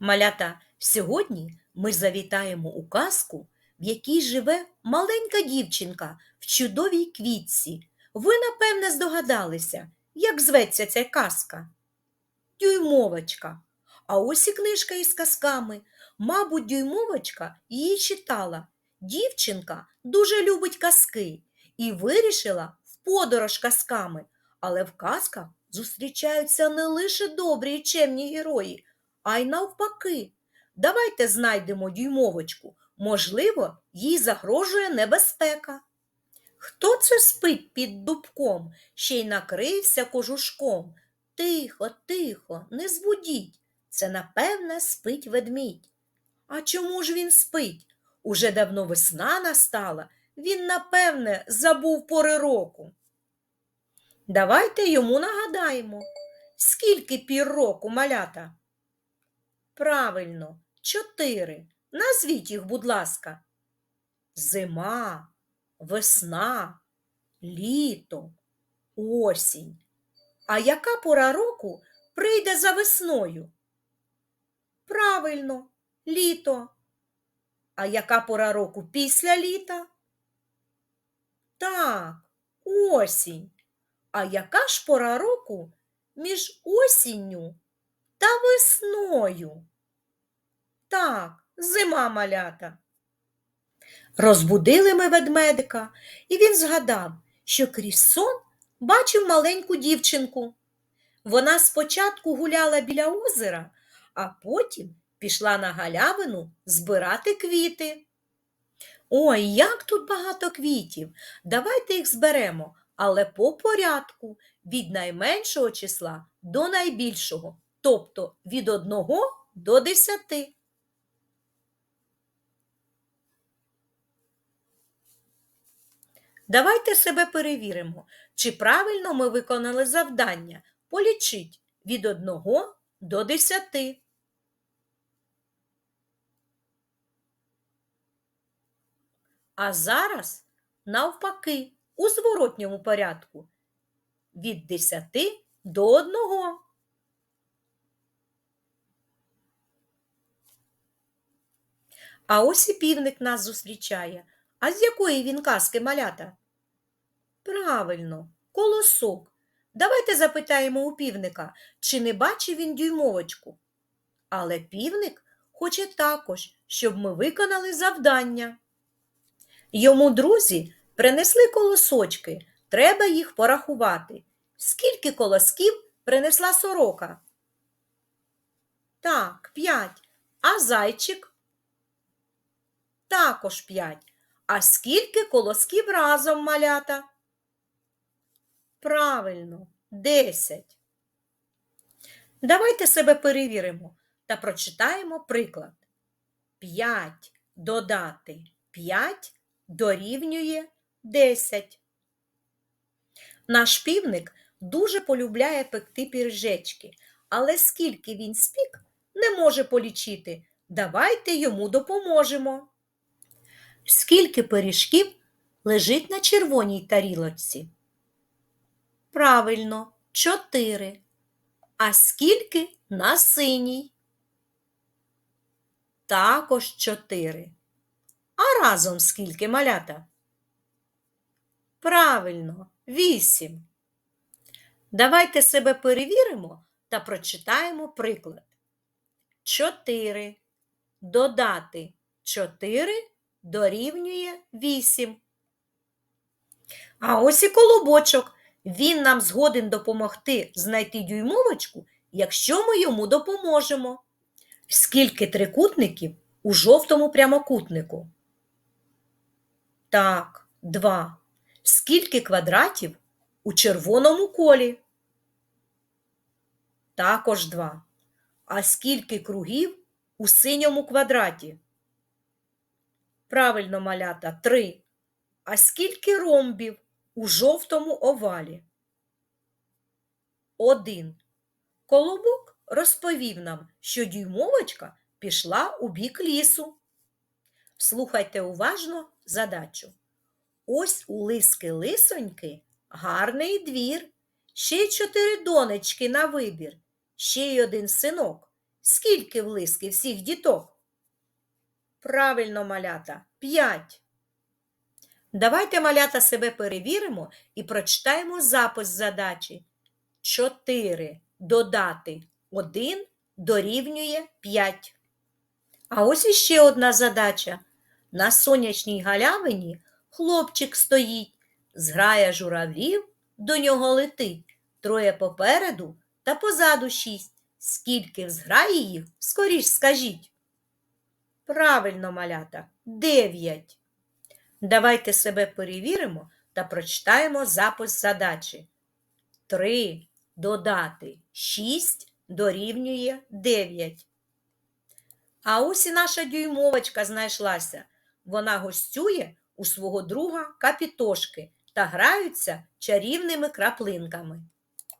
Малята, сьогодні ми завітаємо у казку, в якій живе маленька дівчинка в чудовій квітці. Ви, напевне, здогадалися, як зветься ця казка? Дюймовочка. А ось і книжка із казками. Мабуть, дюймовочка її читала. Дівчинка дуже любить казки і вирішила в подорож казками. Але в казках зустрічаються не лише добрі і чемні герої, а й навпаки. Давайте знайдемо дюймовочку. Можливо, їй загрожує небезпека. Хто це спить під дубком, ще й накрився кожушком? Тихо, тихо, не збудіть. Це, напевне, спить ведмідь. А чому ж він спить? Уже давно весна настала, він, напевне, забув пори року. Давайте йому нагадаємо, скільки пір року малята? Правильно, чотири. Назвіть їх, будь ласка. Зима, весна, літо, осінь. А яка пора року прийде за весною? Правильно, літо. А яка пора року після літа? Так, осінь. А яка ж пора року між осінню весною? Так, зима малята. Розбудили ми ведмедика, і він згадав, що крізь сон бачив маленьку дівчинку. Вона спочатку гуляла біля озера, а потім пішла на галявину збирати квіти. Ой, як тут багато квітів! Давайте їх зберемо, але по порядку від найменшого числа до найбільшого, тобто від одного до десяти. Давайте себе перевіримо, чи правильно ми виконали завдання. Полічіть від одного до десяти. А зараз навпаки, у зворотньому порядку. Від 10 до 1. А ось і півник нас зустрічає. А з якої він казки малята? Правильно, колосок. Давайте запитаємо у півника, чи не бачив він дюймовочку. Але півник хоче також, щоб ми виконали завдання. Йому друзі принесли колосочки, треба їх порахувати. Скільки колосків принесла сорока? Так, п'ять. А зайчик? Також п'ять. А скільки колосків разом малята? Правильно, десять. Давайте себе перевіримо та прочитаємо приклад. П'ять додати п'ять дорівнює 10. Наш півник дуже полюбляє пекти піржечки, але скільки він спік, не може полічити. Давайте йому допоможемо. Скільки пиріжків лежить на червоній тарілочці? Правильно, 4. А скільки на синій? Також 4. А разом скільки малята? Правильно, вісім. Давайте себе перевіримо та прочитаємо приклад. Чотири. Додати чотири дорівнює вісім. А ось і колобочок. Він нам згоден допомогти знайти дюймовочку, якщо ми йому допоможемо. Скільки трикутників у жовтому прямокутнику? Так, два. Скільки квадратів у червоному колі? Також два. А скільки кругів у синьому квадраті? Правильно, малята, три. А скільки ромбів у жовтому овалі? Один. Колобок розповів нам, що дюймовочка пішла у бік лісу. Слухайте уважно задачу. Ось у лиски лисоньки гарний двір, ще й чотири донечки на вибір, ще й один синок. Скільки в лиски всіх діток? Правильно, малята, п'ять. Давайте, малята, себе перевіримо і прочитаємо запис задачі. 4 додати 1 дорівнює 5. А ось іще одна задача. На сонячній галявині хлопчик стоїть, зграя журавлів, до нього летить. Троє попереду та позаду шість. Скільки в зграї їх, скоріш скажіть. Правильно, малята, дев'ять. Давайте себе перевіримо та прочитаємо запис задачі. 3 додати 6 дорівнює 9. А ось і наша дюймовочка знайшлася. Вона гостює у свого друга капітошки та граються чарівними краплинками.